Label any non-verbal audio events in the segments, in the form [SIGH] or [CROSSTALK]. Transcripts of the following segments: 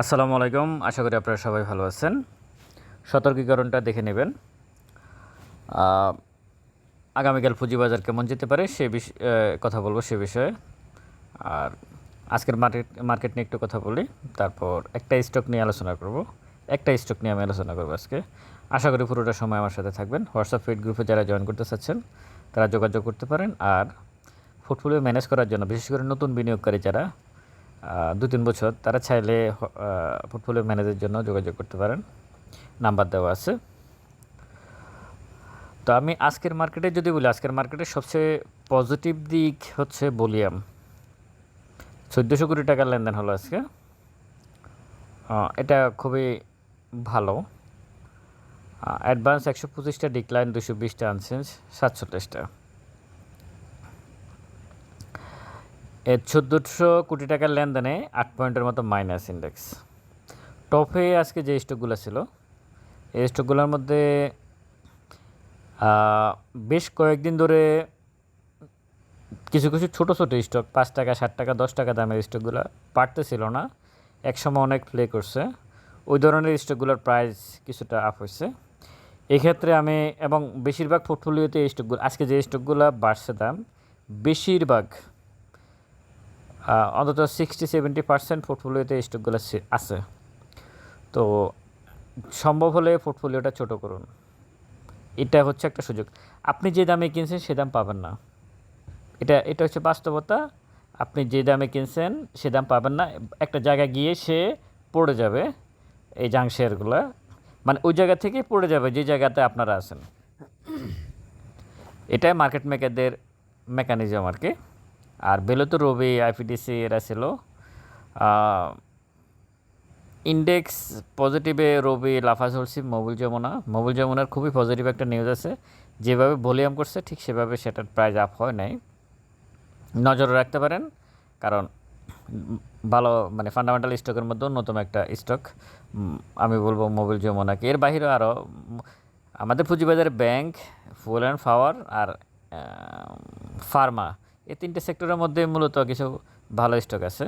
আসসালামু আলাইকুম। আশা করি আপনারা সবাই ভালো আছেন। সতর্কীকরণটা দেখে নেবেন। আগামীকাল পুঁজিবাজার কেমন যেতে পারে সে বিষয়ে কথা বলব সে বিষয়ে। আর আজকের মার্কেট মার্কেট নিয়ে একটু কথা বলি। তারপর একটা স্টক নিয়ে আলোচনা করব। একটা স্টক নিয়ে আমি আলোচনা করব আজকে। আশা করি পুরোটা সময় আমার সাথে থাকবেন। হোয়াটসঅ্যাপ ফিড গ্রুপে যারা জয়েন করতে চাচ্ছেন, তারা যোগাযোগ করতে পারেন। আর পোর্টফোলিও ম্যানেজ করার জন্য, বিশেষ করে নতুন বিনিয়োগকারী যারা দু তিন বছর তারা চাইলে পোর্টফোলিও ম্যানেজের জন্য যোগাযোগ করতে পারেন। নাম্বার দেওয়া আছে। তো আমি আজকের মার্কেটে যদি বলি, আজকের মার্কেটের সবচেয়ে পজিটিভ দিক হচ্ছে বলিয়াম চোদ্দোশো কোটি টাকার লেনদেন হলো আজকে। এটা খুবই ভালো। অ্যাডভান্স একশো পঁচিশটা ডিক্লাইন দুশো বিশটা আনচেঞ্জ সাতচল্লিশটা এ চোদ্দোশো কোটি টাকার লেনদেনে আট পয়েন্টের মতো মাইনাস ইন্ডেক্স টপে আজকে যে স্টকগুলো ছিল, এই স্টকগুলোর মধ্যে বেশ কয়েকদিন ধরে কিছু কিছু ছোটো ছোটো স্টক, পাঁচ টাকা ষাট টাকা, দশ টাকা দামের স্টকগুলো পারতেছিল না। একসময় অনেক প্লে করছে। ওই ধরনের স্টকগুলোর প্রাইস কিছুটা আপ হয়েছে। এক্ষেত্রে আমি এবং বেশিরভাগ পোর্টফোলিওতে এই স্টকগুলো, আজকে যে স্টকগুলো বাড়ছে দাম, বেশিরভাগ অন্তত সিক্সটি সেভেন্টি পার্সেন্ট পোর্টফোলিওতে স্টকগুলো আছে তো সম্ভব হলে পোর্টফোলিওটা ছোট করুন। এটা হচ্ছে একটা সুযোগ। আপনি যে দামে কিনছেন সে দাম পাবেন না। এটা এটা হচ্ছে বাস্তবতা। আপনি যে দামে কিনছেন সে দাম পাবেন না। একটা জায়গায় গিয়ে সে পড়ে যাবে এই জাং শেয়ারগুলো মানে ওই জায়গা থেকে পড়ে যাবে যে জায়গাতে আপনারা আছেন। এটাই মার্কেট মেকারদের মেকানিজম আর কি। আর বেলোতো রবি আইপিডিসি এরা ছিল index পজিটিভে Robi Lafarge Holcim Mobil Jamuna. Mobil যমুনার খুবই পজিটিভ একটা নিউজ আছে। যেভাবে ভলিউম করছে, ঠিক সেভাবে সেটার প্রাইস আপ হয় নাই। নজরে রাখতে পারেন, কারণ ভালো মানে ফান্ডামেন্টাল স্টকের মধ্যে অন্যতম একটা স্টক আমি বলব মোবিল যমুনাকে। এর বাইরে আরও আমাদের পুঁজিবাজারে ব্যাংক ফুল অ্যান্ড পাওয়ার আর ফার্মা এই তিনটে সেক্টরের মধ্যে মূলত কিছু ভালো স্টক আছে।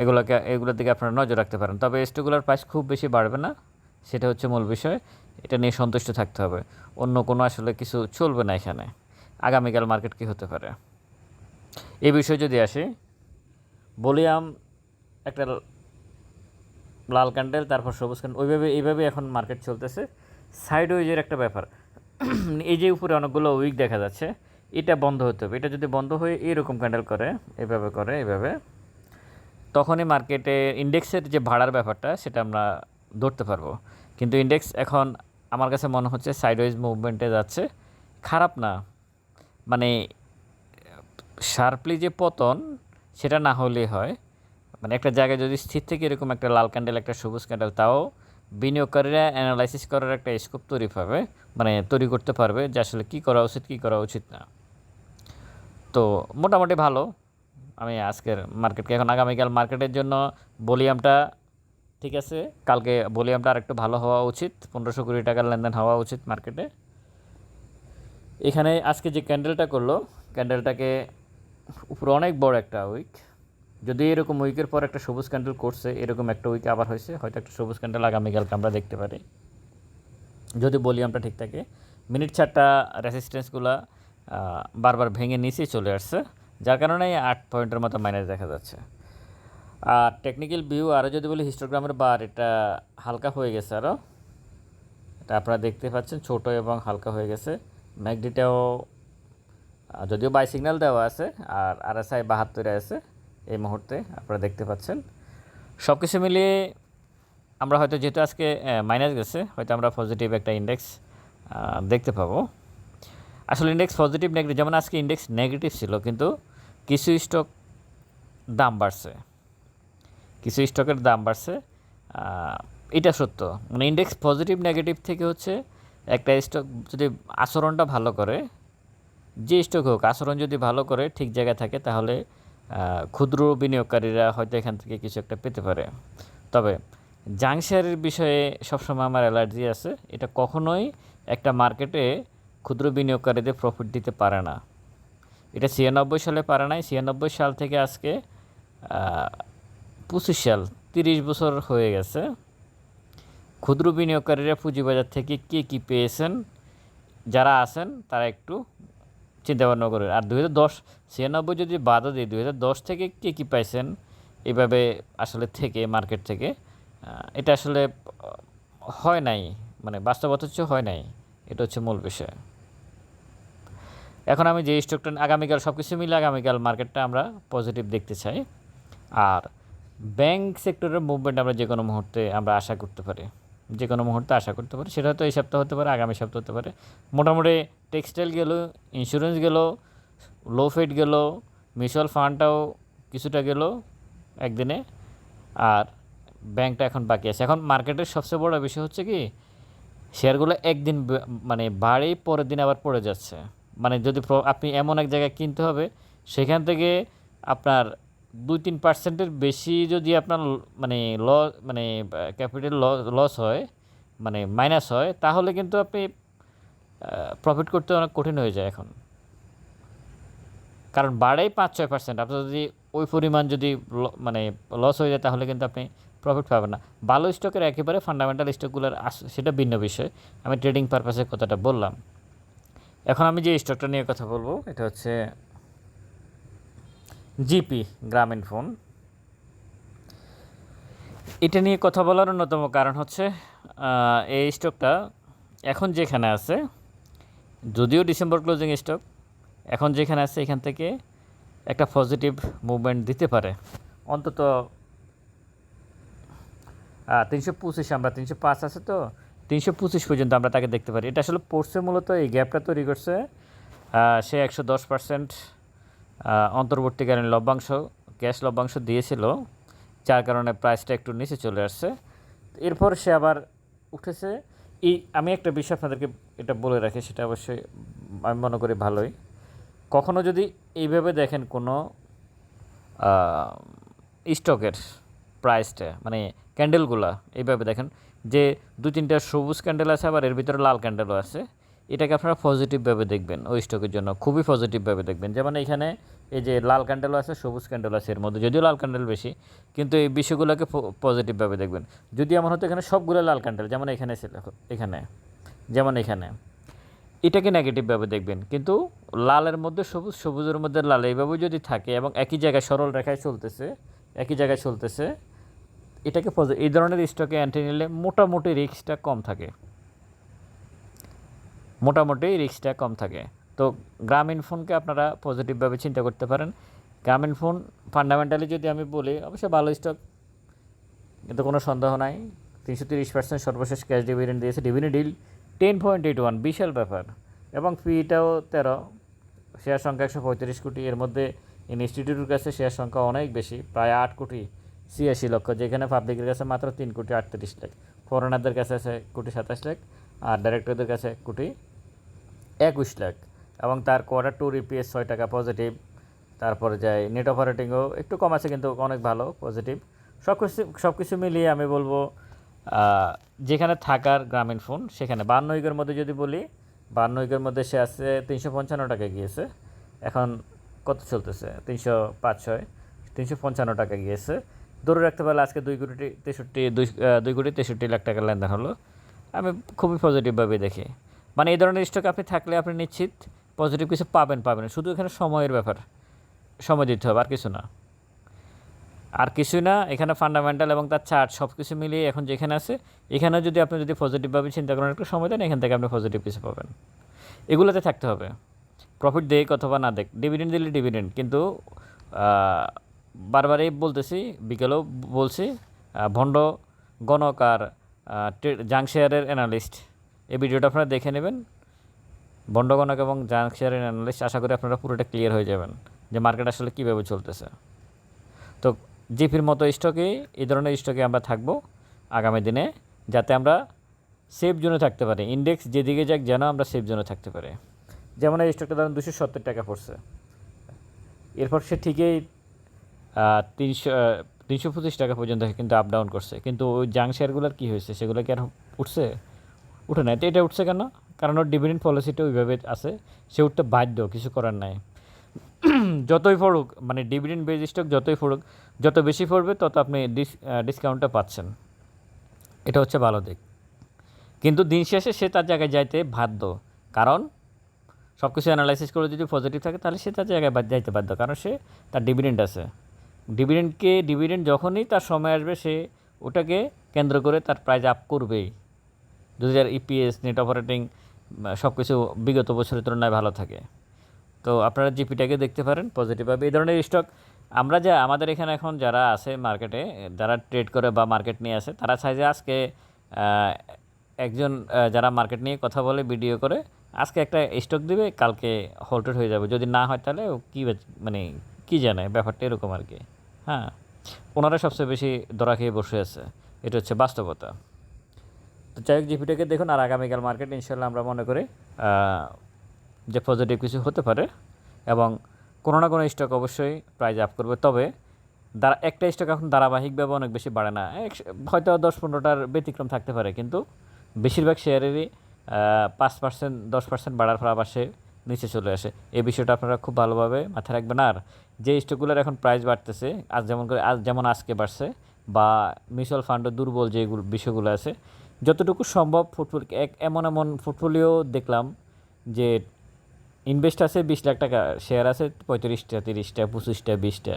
এগুলোকে, এগুলোর দিকে আপনারা নজর রাখতে পারেন। তবে স্টকগুলোর প্রাইস খুব বেশি বাড়বে না। সেটা হচ্ছে মূল বিষয়। এটা নিয়ে সন্তুষ্ট থাকতে হবে। অন্য কোনো আসলে কিছু চলবে না এখানে। আগামীকাল মার্কেট কী হতে পারে? এই বিষয়ে যদি আসি বলিয়াম একটা লাল ক্যান্ডেল তারপর সবুজ ক্যান্ডেল ওইভাবে, এইভাবে এখন মার্কেট চলতেছে। সাইড ওয়েজের একটা ব্যাপার। এই যে উপরে অনেকগুলো উইক দেখা যাচ্ছে। এটা বন্ধ হতে হবে। এটা যদি বন্ধ হয়ে এইরকম ক্যান্ডেল করে, এভাবে করে, এভাবে, তখনই মার্কেটে ইন্ডেক্সের যে ভাড়ার ব্যাপারটা, সেটা আমরা ধরতে পারব। কিন্তু ইন্ডেক্স এখন আমার কাছে মনে হচ্ছে সাইডওয়েজ মুভমেন্টে যাচ্ছে। খারাপ না। মানে শার্পলি যে পতন, সেটা না হলেই হয়। মানে একটা জায়গায় যদি স্থির থেকে এরকম একটা লাল ক্যান্ডেল একটা সবুজ ক্যান্ডেল তাও বিনিয়োগকারীরা অ্যানালাইসিস করার একটা স্কোপ তৈরি পাবে। মানে তৈরি করতে পারবে যে আসলে কী করা উচিত, কী করা উচিত না। তো মোটামুটি ভালো। আমি আজকের মার্কেটকে এখন আগামীকাল মার্কেটের জন্য ভলিউমটা ঠিক আছে, কালকে ভলিউমটা আরেকটু ভালো হওয়া উচিত, পনেরোশো কোটি টাকার লেনদেন হওয়া উচিত মার্কেটে। এখানে আজকে যে ক্যান্ডেলটা করল, ক্যান্ডেলটাকে উপরে অনেক বড় একটা উইক। যদি এরকম উইকের পর একটা সবুজ ক্যান্ডেল করছে, এরকম একটা উইক আবার হয়েছে, হয়তো একটা সবুজ ক্যান্ডেল আগামীকালকে আমরা দেখতে পারি। যদি ভলিউমটা ঠিক থাকে, মিনিট চারটা রেসিস্ট্যান্সগুলো বারবার ভেঙে নিচেই চলে আসছে, যার কারণে আট পয়েন্টের মতো মাইনাস দেখা যাচ্ছে। আর টেকনিক্যাল ভিউ আরও যদি বলি হিস্টোগ্রামের বার এটা হালকা হয়ে গেছে আরও এটা আপনারা দেখতে পাচ্ছেন, ছোট এবং হালকা হয়ে গেছে। ম্যাগডিটাও যদিও বাই সিগন্যাল দেওয়া আছে, আর আরএসআই বাহাত্তরে আছে এই মুহূর্তে, আপনারা দেখতে পাচ্ছেন। সব কিছু মিলিয়ে আমরা হয়তো যেহেতু আজকে মাইনাস গেছে, হয়তো আমরা পজিটিভ একটা ইন্ডেক্স দেখতে পাবো। আসলে ইন্ডেক্স পজিটিভ নেগেটিভ যেমন আজকে ইন্ডেক্স নেগেটিভ ছিল, কিন্তু কিছু স্টক দাম বাড়ছে। কিছু স্টকের দাম বাড়ছে এটা সত্য। মানে ইন্ডেক্স পজিটিভ নেগেটিভ থেকে হচ্ছে একটা স্টক যদি আচরণটা ভালো করে, যে স্টক হোক, আচরণ যদি ভালো করে, ঠিক জায়গায় থাকে, তাহলে ক্ষুদ্র বিনিয়োগকারীরা হয়তো এখান থেকে কিছু একটা পেতে পারে। তবে জাংশিয়ারের বিষয়ে সবসময় আমার অ্যালার্জি আছে। এটা কখনোই একটা মার্কেটে ক্ষুদ্র বিনিয়োগকারীদের প্রফিট দিতে পারে না। এটা ছিয়ানব্বই সালে পারে নাই। ছিয়ানব্বই সাল থেকে আজকে পঁচিশ সাল, তিরিশ বছর হয়ে গেছে। ক্ষুদ্র বিনিয়োগকারীরা পুঁজিবাজার থেকে কে কী পেয়েছেন, যারা আছেন, তারা একটু চিন্তা ভাবনা করে আর দু হাজার দশ, ছিয়ানব্বই যদি বাধা দিই দু হাজার দশ থেকে কে কী পাইছেন, এভাবে আসলে থেকে মার্কেট থেকে এটা আসলে হয় নাই। মানে বাস্তবতা হচ্ছে হয় নাই। এটা হচ্ছে মূল বিষয়। এখন আমি যে স্টকটা আগামীকাল সব কিছু মিলে আগামীকাল মার্কেটটা আমরা পজিটিভ দেখতে চাই। আর ব্যাংক সেক্টরের মুভমেন্ট আমরা যে কোনো মুহূর্তে আমরা আশা করতে পারি। যে কোনো মুহূর্তে আশা করতে পারি। সেটা হয়তো এই সপ্তাহ হতে পারে, আগামী সপ্তাহ হতে পারে। মোটামুটি টেক্সটাইল গেল ইন্স্যুরেন্স গেল লো ফেড গেল মিউচুয়াল ফান্ডটাও কিছুটা গেল একদিনে। আর ব্যাংকটা এখন বাকি আছে। এখন মার্কেটের সবচেয়ে বড় বিষয় হচ্ছে কি শেয়ারগুলো একদিন মানে বাড়েই পরের দিন আবার পড়ে যাচ্ছে। মানে যদি আপনি এমন এক জায়গায় কিনতে হবে, সেখান থেকে আপনার দুই তিন পার্সেন্টের বেশি যদি আপনার মানে ল মানে ক্যাপিটাল লস হয় মানে মাইনাস হয়, তাহলে কিন্তু আপনি প্রফিট করতে অনেক কঠিন হয়ে যায় এখন। কারণ বাড়েই পাঁচ ছয় পার্সেন্ট আপনার যদি ওই পরিমাণ যদি মানে লস হয়ে যায়, তাহলে কিন্তু আপনি প্রফিট পাবেন না। ভালো স্টকের একেবারে ফান্ডামেন্টাল স্টকগুলোর সেটা ভিন্ন বিষয়। আমি ট্রেডিং পারপাসের কথাটা বললাম। এখন আমি যে স্টকটা নিয়ে কথা বলব, এটা হচ্ছে জিপি গ্রামীণ ফোন। এটা নিয়ে কথা বলার অন্যতম কারণ হচ্ছে এই স্টকটা এখন যেখানে আছে, যদিও ডিসেম্বর ক্লোজিং স্টক এখন যেখানে আছে এখান থেকে একটা পজিটিভ মুভমেন্ট দিতে পারে। অন্তত তিনশো পঁচিশ, আমরা তিনশো পাঁচ আছে তো তিনশো পঁচিশ পর্যন্ত আমরা তাকে দেখতে পারি। এটা আসলে পড়ছে মূলত এই গ্যাপটা তৈরি করছে। সে একশো দশ পার্সেন্ট অন্তর্বর্তীকালীন লভ্যাংশ ক্যাশ লভ্যাংশ দিয়েছিল, যার কারণে প্রাইসটা একটু নিচে চলে আসছে। এরপর সে আবার উঠেছে। এই, আমি একটা বিষয় আপনাদেরকে এটা বলে রাখি, সেটা অবশ্যই আমি মনে করি ভালোই। কখনো যদি এইভাবে দেখেন কোনো স্টকের প্রাইসটা মানে ক্যান্ডেলগুলা, এইভাবে দেখেন যে দু তিনটা সবুজ ক্যান্ডেল আছে, আবার এর ভিতরে লাল ক্যান্ডেলও আছে। এটাকে আপনারা পজিটিভভাবে দেখবেন ওই স্টকের জন্য, খুবই পজিটিভভাবে দেখবেন। যেমন এখানে এই যে লাল ক্যান্ডেলও আছে, সবুজ ক্যান্ডেল আছে এর মধ্যে, যদিও লাল ক্যান্ডেল বেশি, কিন্তু এই বিষয়গুলোকে পজিটিভভাবে দেখবেন। যদি আমার হতো এখানে সবগুলো লাল ক্যান্ডেল যেমন এখানে এখানে, যেমন এখানে, এটাকে নেগেটিভভাবে দেখবেন। কিন্তু লালের মধ্যে সবুজ, সবুজের মধ্যে লাল, এইভাবে যদি থাকে এবং একই জায়গায় সরল রেখায় চলতেছে, একই জায়গায় চলতেছে এটাকে পজি- এই ধরনের স্টকে অ্যান্টি নিলে মোটামুটি রিস্কটা কম থাকে। মোটামুটি রিস্কটা কম থাকে। তো গ্রামীণ ফোনকে আপনারা পজিটিভভাবে চিন্তা করতে পারেন। গ্রামীণ ফোন ফান্ডামেন্টালি যদি আমি বলি অবশ্যই ভালো স্টক কিন্তু কোনো সন্দেহ নাই। তিনশো তিরিশ পার্সেন্ট সর্বশেষ ক্যাশ ডিভিডেন্ড দিয়েছে ডিভিডেন্ড ডিল টেন পয়েন্ট এইট ওয়ান বিশাল ব্যাপার। এবং ফিটাও তেরো। শেয়ার সংখ্যা একশো পঁয়ত্রিশ কোটি। এর মধ্যে ইনস্টিটিউটের কাছে শেয়ার সংখ্যা অনেক বেশি, প্রায় আট কোটি। ছিয়াশি লক্ষ, যেখানে পাবলিকের কাছে মাত্র তিন কোটি আটত্রিশ লাখ ফরেনারদের কাছে আছে কোটি সাতাশ লাখ, আর ডাইরেক্টরদের কাছে কোটি একুশ লাখ। এবং তার কোয়ার্টার টু রিপিএস ছয় টাকা পজিটিভ তারপরে যায় নেট অপারেটিংও একটু কম আছে কিন্তু অনেক ভালো পজিটিভ সব কিছু সব কিছু মিলিয়ে আমি বলব যেখানে থাকার গ্রামীণ ফোন সেখানে বান্ন উইকের মধ্যে যদি বলি, বান্ন উইকের মধ্যে সে আছে তিনশো পঞ্চান্ন টাকা গিয়েছে। এখন কত চলতেছে? তিনশো পাঁচ ছয়, তিনশো পঞ্চান্ন টাকা গিয়েছে। ধরে রাখতে পারলে আজকে দুই কোটি তেষট্টি, দুই দুই কোটি তেষট্টি লাখ টাকার লেনদেন হলো। আমি খুবই পজিটিভভাবে দেখি। মানে এই ধরনের স্টক আপনি থাকলে আপনি নিশ্চিত পজিটিভ কিছু পাবেন পাবেন শুধু এখানে সময়ের ব্যাপার। সময় দিতে হবে, আর কিছু না। আর কিছুই না, এখানে ফান্ডামেন্টাল এবং তার চার্ট সব কিছু মিলিয়ে এখন যেখানে আছে, এখানে যদি আপনি যদি পজিটিভভাবে চিন্তা করেন, একটু সময় দেন, এখান থেকে আপনি পজিটিভ কিছু পাবেন। এগুলোতে থাকতে হবে। প্রফিট দেখ অথবা না দেখ ডিভিডেন্ড দিলে ডিভিডেন্ড কিন্তু বারবারই বলতেছি, বিকেলেও বলছি ভণ্ড গণক আর জাং শেয়ারের অ্যানালিস্ট এই ভিডিওটা আপনারা দেখে নেবেন। ভণ্ড গণক এবং জাং শেয়ারের অ্যানালিস্ট আশা করি আপনারা পুরোটা ক্লিয়ার হয়ে যাবেন যে মার্কেট আসলে কীভাবে চলতেছে। তো জিপির মতো স্টকে এই ধরনের স্টকে আমরা থাকব আগামী দিনে, যাতে আমরা সেফ জোনে থাকতে পারি। ইন্ডেক্স যেদিকে যাক যেন আমরা সেফ জোনে থাকতে পারি। যেমন এই স্টকটা ধরুন দুশো সত্তর টাকা পড়ছে। এরপর সে ঠিকই তিনশো তিনশো পঁচিশ টাকা পর্যন্ত কিন্তু আপ ডাউন করছে। কিন্তু ওই জাং শেয়ারগুলোর কী হয়েছে? সেগুলো কি আর উঠছে? উঠে নাই। তো এটা উঠছে কেন? কারণ ওর ডিভিডেন্ড পলিসিটা ওইভাবে আছে। সে উঠতে বাধ্য, কিছু করার নাই। [CLEARS THROAT] যতই পড়ুক মানে ডিভিডেন্ড বেজ স্টক যতই পড়ুক, যত বেশি পড়বে, তত আপনি ডিস ডিসকাউন্টটা পাচ্ছেন। এটা হচ্ছে ভালো দিক। কিন্তু দিন শেষে সে তার জায়গায় যাইতে বাধ্য। কারণ সব কিছু অ্যানালাইসিস করে যদি পজিটিভ থাকে, তাহলে সে তার জায়গায় যাইতে বাধ্য। কারণ সে তার ডিভিডেন্ড আছে। ডিভিডেন্ডকে ডিভিডেন্ড যখনই তার সময় আসবে, সে ওটাকে কেন্দ্র করে তার প্রাইজ আপ করবেই যদি তার ইপিএস নেট অপারেটিং সব কিছু বিগত বছরের তুলনায় ভালো থাকে। তো আপনারা জিপিটাকে দেখতে পারেন পজিটিভভাবে এই ধরনের স্টক আমরা যা, আমাদের এখানে এখন যারা আছে মার্কেটে যারা ট্রেড করে বা মার্কেট নিয়ে আসে, তারা চায় যে আজকে একজন যারা মার্কেট নিয়ে কথা বলে ভিডিও করে, আজকে একটা স্টক দিবে, কালকে হোল্টেড হয়ে যাবে। যদি না হয় তাহলে কী মানে কী জানে ব্যাপারটা এরকম আর কি। হ্যাঁ ওনারা সবচেয়ে বেশি দরা খেয়ে বসে আছে। এটা হচ্ছে বাস্তবতা। তো যাই হোক, জিপিটাকে দেখুন, আর আগামীকাল মার্কেট ইনশাল্লাহ আমরা মনে করি যে পজিটিভ কিছু হতে পারে এবং কোনো না কোনো স্টক অবশ্যই প্রাইজ আপ করবে। তবে দ্বারা, একটা স্টক এখন ধারাবাহিকভাবে অনেক বেশি বাড়ে না। হয়তো দশ পনেরোটার ব্যতিক্রম থাকতে পারে, কিন্তু বেশিরভাগ শেয়ারেরই পাঁচ পার্সেন্ট দশ পার্সেন্ট বাড়ার পর আবার সে নিচে চলে আসে। এই বিষয়টা আপনারা খুব ভালোভাবে মাথায় রাখবেন। আর যে স্টকগুলোর এখন প্রাইস বাড়তেছে, আজ যেমন করে, আজ যেমন আজকে বাড়ছে, বা মিউচুয়াল ফান্ডের দুর্বল যেগুলো বিষয়গুলো আছে, যতটুকু সম্ভব ফুটবল এক, এমন এমন ফুটফলিও দেখলাম যে ইনভেস্ট আছে বিশ লাখ টাকা শেয়ার আছে পঁয়ত্রিশটা, তিরিশটা, পঁচিশটা, বিশটা।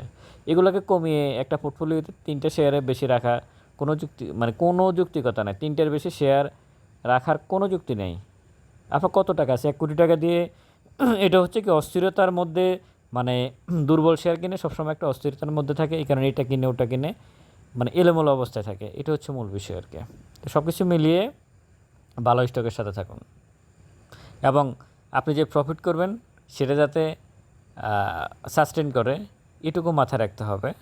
এগুলোকে কমিয়ে একটা পোর্টফোলিওতে তিনটে শেয়ারে বেশি রাখা কোনো যুক্তি মানে কোনো যুক্তিকতা নেই। তিনটের বেশি শেয়ার রাখার কোনো যুক্তি নেই। আপনার কত টাকা আছে? এক কোটি টাকা দিয়ে [CLEARS THROAT] এটা হচ্ছে কি অস্থিরতার মধ্যে মানে [CLEARS THROAT] দুর্বল শেয়ার কিনে সবসময় একটা অস্থিরতার মধ্যে থাকে, এই কারণে এটা কিনে, ওটা কিনে মানে এলোমেলো অবস্থায় থাকে। এটা হচ্ছে মূল বিষয় আর কি। তো সব কিছু মিলিয়ে ভালো স্টকের সাথে থাকুন। এবং আপনি যে প্রফিট করবেন, সেটা যাতে সাস্টেন করে, এটুকু মাথায় রাখতে হবে।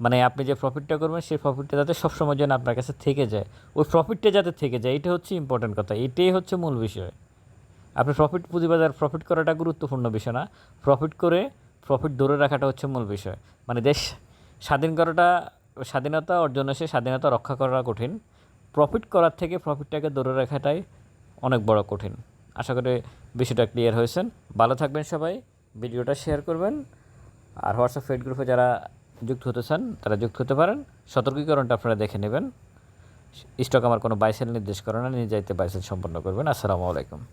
মানে আপনি যে প্রফিটটা করবেন, সেই প্রফিটটা যাতে সবসময় যেন আপনার কাছে থেকে যায়। ওই প্রফিটটা যাতে থেকে যায়, এটা হচ্ছে ইম্পর্টেন্ট কথা। এটাই হচ্ছে মূল বিষয়। আপনি প্রফিট পুঁজিবাজার প্রফিট করাটা গুরুত্বপূর্ণ বিষয় না। প্রফিট করে প্রফিট ধরে রাখাটা হচ্ছে মূল বিষয়। মানে দেশ স্বাধীন করাটা, স্বাধীনতা অর্জন সে স্বাধীনতা রক্ষা করা কঠিন। প্রফিট করার থেকে প্রফিটটাকে ধরে রাখাটাই অনেক বড় কঠিন। আশা করি বিষয়টা ক্লিয়ার হয়েছেন। ভালো থাকবেন সবাই। ভিডিওটা শেয়ার করবেন। আর হোয়াটসঅ্যাপ ফেড গ্রুপে যারা যুক্ত হতে চান, তারা যুক্ত হতে পারেন। সতর্কীকরণটা আপনারা দেখে নেবেন। স্টক আমার কোনো বাইসেল নির্দেশ করে না নিয়ে যাইতে বাইসেল সম্পন্ন করবেন। আসসালামু আলাইকুম।